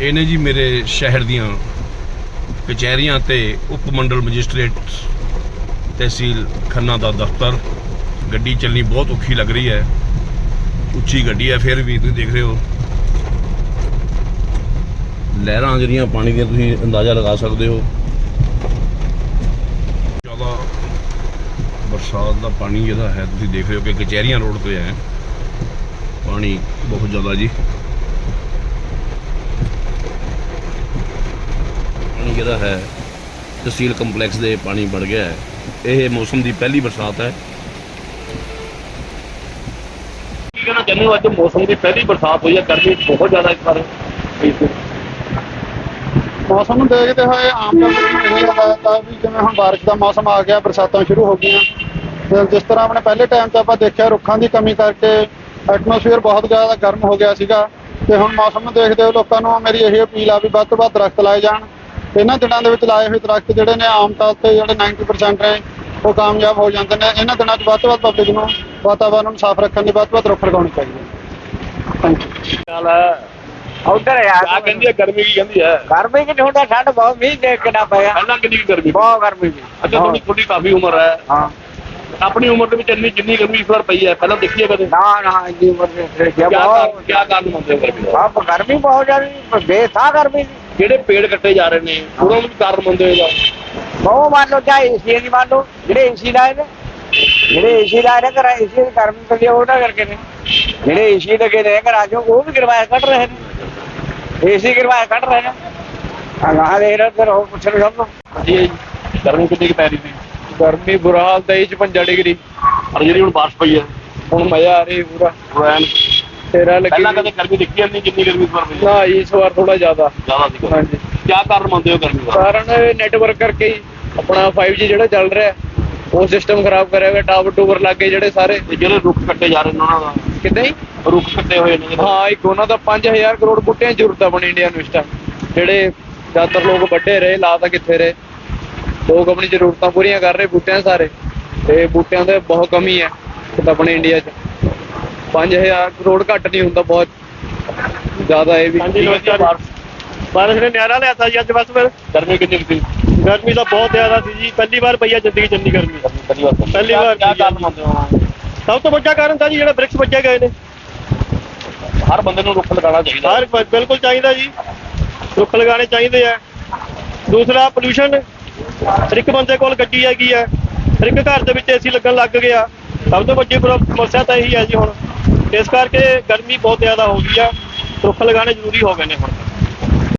ਇਹ ਨੇ ਜੀ ਮੇਰੇ ਸ਼ਹਿਰ ਦੀਆਂ ਕਚਹਿਰੀਆਂ ਤੇ ਉਪ ਮੰਡਲ ਮੈਜਿਸਟ੍ਰੇਟ ਤਹਿਸੀਲ ਖੰਨਾ ਦਾ ਦਫ਼ਤਰ। ਗੱਡੀ ਚੱਲਣੀ ਬਹੁਤ ਔਖੀ ਲੱਗ ਰਹੀ ਹੈ। ਉੱਚੀ ਗੱਡੀ ਹੈ, ਫਿਰ ਵੀ ਤੁਸੀਂ ਦੇਖ ਰਹੇ ਹੋ। ਲਹਿਰਾਂ ਜਿਹੜੀਆਂ ਪਾਣੀ ਦੀਆਂ ਤੁਸੀਂ ਅੰਦਾਜ਼ਾ ਲਗਾ ਸਕਦੇ ਹੋ। ਜ਼ਿਆਦਾ ਬਰਸਾਤ ਦਾ ਪਾਣੀ ਜਿਹੜਾ ਹੈ, ਤੁਸੀਂ ਦੇਖ ਰਹੇ ਹੋ ਕਿ ਕਚਹਿਰੀਆਂ ਰੋਡ ਤੇ ਹੈ। ਪਾਣੀ ਬਹੁਤ ਜ਼ਿਆਦਾ ਜੀ। ਜਿਹੜਾ ਹੈ ਤਹਿਸੀਲ ਕੰਪਲੈਕਸ ਦੇ ਪਾਣੀ ਵੜ ਗਿਆ ਹੈ। ਇਹ ਮੌਸਮ ਦੀ ਪਹਿਲੀ ਬਰਸਾਤ ਹੈ। ਕੀ ਕਹਿਣਾ ਚਾਹੁੰਦੇ ਹੋ? ਅੱਜ ਮੌਸਮ ਦੀ ਪਹਿਲੀ ਬਰਸਾਤ ਹੋਈ ਹੈ ਗਰਮੀ ਬਹੁਤ ਜ਼ਿਆਦਾ ਇਸ ਵਾਰ ਮੌਸਮ ਨੂੰ ਦੇਖਦੇ ਹੋਏ ਆਮ ਤੌਰ ਤੇ ਇਹ ਲੱਗਦਾ ਵੀ ਜਿਵੇਂ ਹੁਣ ਬਾਰਿਸ਼ ਦਾ ਮੌਸਮ ਆ ਗਿਆ ਬਰਸਾਤਾਂ ਸ਼ੁਰੂ ਹੋ ਗਈਆਂ। ਤੇ ਜਿਸ ਤਰ੍ਹਾਂ ਆਪਣੇ ਪਹਿਲੇ ਟਾਈਮ 'ਚ ਆਪਾਂ ਦੇਖਿਆ ਰੁੱਖਾਂ ਦੀ ਕਮੀ ਕਰਕੇ ਐਟਮੋਸਫੇਅਰ ਬਹੁਤ ਜ਼ਿਆਦਾ ਗਰਮ ਹੋ ਗਿਆ ਸੀਗਾ। ਤੇ ਹੁਣ ਮੌਸਮ ਨੂੰ ਦੇਖਦੇ ਹੋਏ ਲੋਕਾਂ ਨੂੰ ਮੇਰੀ ਇਹੀ ਅਪੀਲ ਆ ਵੀ ਵੱਧ ਤੋਂ ਵੱਧ ਦਰਖਤ ਲਾਏ ਜਾਣ। ਇਹਨਾਂ ਦਿਨਾਂ ਦੇ ਵਿੱਚ ਲਾਏ ਹੋਏ ਦਰਖਤ ਜਿਹੜੇ ਨੇ ਆਮ ਤੌਰ ਤੇ ਜਿਹੜੇ 90% ਨੇ ਉਹ ਕਾਮਯਾਬ ਹੋ ਜਾਂਦੇ ਨੇ। ਇਹਨਾਂ ਦਿਨਾਂ 'ਚ ਵੱਧ ਤੋਂ ਵੱਧ ਪਬਲਿਕ ਨੂੰ ਵਾਤਾਵਰਨ ਨੂੰ ਸਾਫ਼ ਰੱਖਣ ਲਈ ਵੱਧ ਤੋਂ ਵੱਧ ਰੁੱਖ ਲਗਾਉਣੇ ਚਾਹੀਦੇ ਥੈਂਕ ਯੂ ਹੈ ਉਧਰ ਯਾਰ। ਆ ਕਹਿੰਦੀ ਹੈ ਗਰਮੀ ਕੀ ਕਹਿੰਦੀ ਹੈ ਗਰਮੀ ਕਿ ਹੁੰਦਾ ਠੰਡ ਬਹੁਤ ਮੀਂਹ ਦੇਖ ਕੇ ਨਾ ਪਿਆ। ਪਹਿਲਾਂ ਕਿੰਨੀ ਕੁ ਗਰਮੀ ਬਹੁਤ ਗਰਮੀ ਸੀ ਅੱਛਾ ਤੁਹਾਡੀ ਕਾਫੀ ਉਮਰ ਹੈ। ਹਾਂ। ਆਪਣੀ ਉਮਰ ਦੇ ਵਿੱਚ ਇੰਨੀ ਜਿੰਨੀ ਗਰਮੀ ਇਸ ਵਾਰ ਪਈ ਹੈ ਪਹਿਲਾਂ ਦੇਖੀਏ ਕਦੇ। ਨਾ ਨਾ ਇੰਨੀ ਉਮਰ ਦੇ ਕਿਆ ਕਾਰਨ ਬਹੁਤ ਕਿਆ ਕਾਰਨ ਮੰਨਦੇ ਹੋ ਗਰਮੀ ਦਾ? ਆਪ ਗਰਮੀ ਬਹੁਤ ਜ਼ਿਆਦੀ ਬੇਸਾ ਗਰਮੀ ਸੀ ਜਿਹੜੇ ਪੇੜ ਕੱਟੇ ਜਾ ਰਹੇ ਨੇ? ਉਹਨਾਂ ਨੂੰ ਵੀ ਕਾਰਨ ਮੰਨਦੇ ਹੋ ਇਹਦਾ ਬਹੁਤ ਮੰਨ ਲਓ ਚਾਹੇ ਏਸੀ ਦੀ ਮੰਨ ਲਓ ਜਿਹੜੇ ਏਸੀ ਲਾਏ ਨੇ। ਜਿਹੜੇ ਏਸੀ ਲਾਏ ਨੇ ਘਰਾਂ ਏਸੀ ਦੀ ਪੈਂਦੀ ਆ, ਉਹਨਾਂ ਕਰਕੇ ਨੇ। ਜਿਹੜੇ ਏਸੀ ਲੱਗੇ ਨੇ ਘਰਾਂ 'ਚ ਉਹ ਵੀ ਕਿਰਵਾਇਆ ਕੱਢ ਰਹੇ ਨੇ। ਏਸੀ ਕਿਰਵਾਇਆ ਕੱਢ ਰਹੇ ਨੇ। ਆਹ ਦੇਖ ਰਹੇ ਫਿਰ ਉਹ ਪੁੱਛ ਰਹੇ ਸਭ ਨੂੰ ਜੀ ਗਰਮੀ ਕਿੰਨੀ ਕੁ ਪੈ ਰਹੀ ਸੀ? ਗਰਮੀ ਬੁਰਾ ਹਾਲ 23 55 ਡਿਗਰੀ। ਪਰ ਜਿਹੜੀ ਹੁਣ ਬਾਰਿਸ਼ ਪਈ ਹੈ ਹੁਣ ਮਜ਼ਾ ਆ ਰਹੀ ਪੂਰਾ। ਰੈਨ ਤੇਰਾ ਪਹਿਲਾਂ ਕਦੇ ਗਰਮੀ ਦੇਖੀ ਨਹੀਂ ਜਿੰਨੀ ਗਰਮੀ ਇਸ ਵਾਰ ਪਈ ਹੈ ਨਾ ਇਸ ਵਾਰ ਥੋੜਾ ਜ਼ਿਆਦਾ। ਜ਼ਿਆਦਾ ਸੀ। ਹਾਂਜੀ। ਕਿਆ ਕਾਰਨ ਮੰਨਦੇ ਹੋ ਗਰਮੀ ਦਾ? ਕਾਰਨ ਨੈਟਵਰਕ ਕਰਕੇ ਹੀ ਆਪਣਾ 5G ਜਿਹੜਾ ਚੱਲ ਰਿਹਾ ਉਹ ਸਿਸਟਮ ਖਰਾਬ ਕਰਿਆ ਹੋਇਆ ਟਾਵਰ ਟੂਵਰ ਲੱਗੇ ਜਿਹੜੇ ਸਾਰੇ। ਜਿਹੜੇ ਰੁੱਖ ਕੱਟੇ ਜਾ ਰਹੇ ਨੇ ਉਹਨਾਂ ਦਾ? ਕਿੱਦਾਂ ਹੀ ਰੁੱਖ ਕੱਟੇ ਹੋਏ ਨੇ। ਹਾਂ ਇੱਕ ਉਹਨਾਂ ਦਾ 5000 ਕਰੋੜ ਬੂਟਿਆਂ ਦੀ ਜ਼ਰੂਰਤ ਆ ਆਪਣੀ ਇੰਡੀਆ ਨੂੰ ਇਸ ਟਾਈਮ ਜਿਹੜੇ ਜ਼ਿਆਦਾਤਰ ਲੋਕ ਵੱਡੇ ਰਹੇ ਲਾ ਤਾਂ ਕਿੱਥੇ ਰਹੇ? ਲੋਕ ਆਪਣੀ ਜ਼ਰੂਰਤਾਂ ਪੂਰੀਆਂ ਕਰ ਰਹੇ ਬੂਟਿਆਂ ਸਾਰੇ। ਤੇ ਬੂਟਿਆਂ ਦੇ ਬਹੁਤ ਕਮੀ ਹੈ ਆਪਣੇ ਇੰਡੀਆ 'ਚ। 5000 ਕਰੋੜ ਘੱਟ ਨਹੀਂ ਹੁੰਦਾ ਬਹੁਤ ਜ਼ਿਆਦਾ ਇਹ ਵੀ। ਹਾਂਜੀ ਨਮਸਕਾਰ ਬਾਰਿਸ਼ ਨੇ ਨਿਆਰਾ ਲਿਆਤਾ ਜੀ ਅੱਜ ਬਸ ਫਿਰ। ਗਰਮੀ ਕਿੰਨੀ ਸੀ? ਗਰਮੀ ਤਾਂ ਬਹੁਤ ਜ਼ਿਆਦਾ ਸੀ ਜੀ। ਪਹਿਲੀ ਵਾਰ ਪਈ ਆ ਜ਼ਿੰਦਗੀ ਇੰਨੀ ਗਰਮੀ। ਪਹਿਲੀ ਵਾਰ ਪਹਿਲੀ ਵਾਰ। ਮੰਨਦੇ ਹੋ? ਸਭ ਤੋਂ ਵੱਡਾ ਕਾਰਨ ਤਾਂ ਜੀ ਜਿਹੜੇ ਬ੍ਰਿਕਸ ਵੱਜੇ ਗਏ ਨੇ। ਹਰ ਬੰਦੇ ਨੂੰ ਰੁੱਖ ਲਗਾਉਣਾ ਚਾਹੀਦਾ। ਹਰ ਬਿਲਕੁਲ ਚਾਹੀਦਾ ਜੀ। ਰੁੱਖ ਲਗਾਉਣੇ ਚਾਹੀਦੇ ਆ। ਦੂਸਰਾ ਪੋਲੂਸ਼ਨ ਹਰ ਇੱਕ ਬੰਦੇ ਕੋਲ ਗੱਡੀ ਹੈਗੀ ਆ। ਹਰ ਇੱਕ ਘਰ ਦੇ ਵਿੱਚ ਏਸੀ ਲੱਗਣ ਲੱਗ ਗਿਆ। ਸਭ ਤੋਂ ਵੱਡੀ ਸਮੱਸਿਆ ਤਾਂ ਇਹੀ ਹੈ ਜੀ ਹੁਣ। ਇਸ ਕਰਕੇ ਗਰਮੀ ਬਹੁਤ ਜ਼ਿਆਦਾ ਹੋ ਗਈ ਆ। ਰੁੱਖ ਲਗਾਉਣੇ ਜ਼ਰੂਰੀ ਹੋ ਗਏ ਨੇ ਹੁਣ।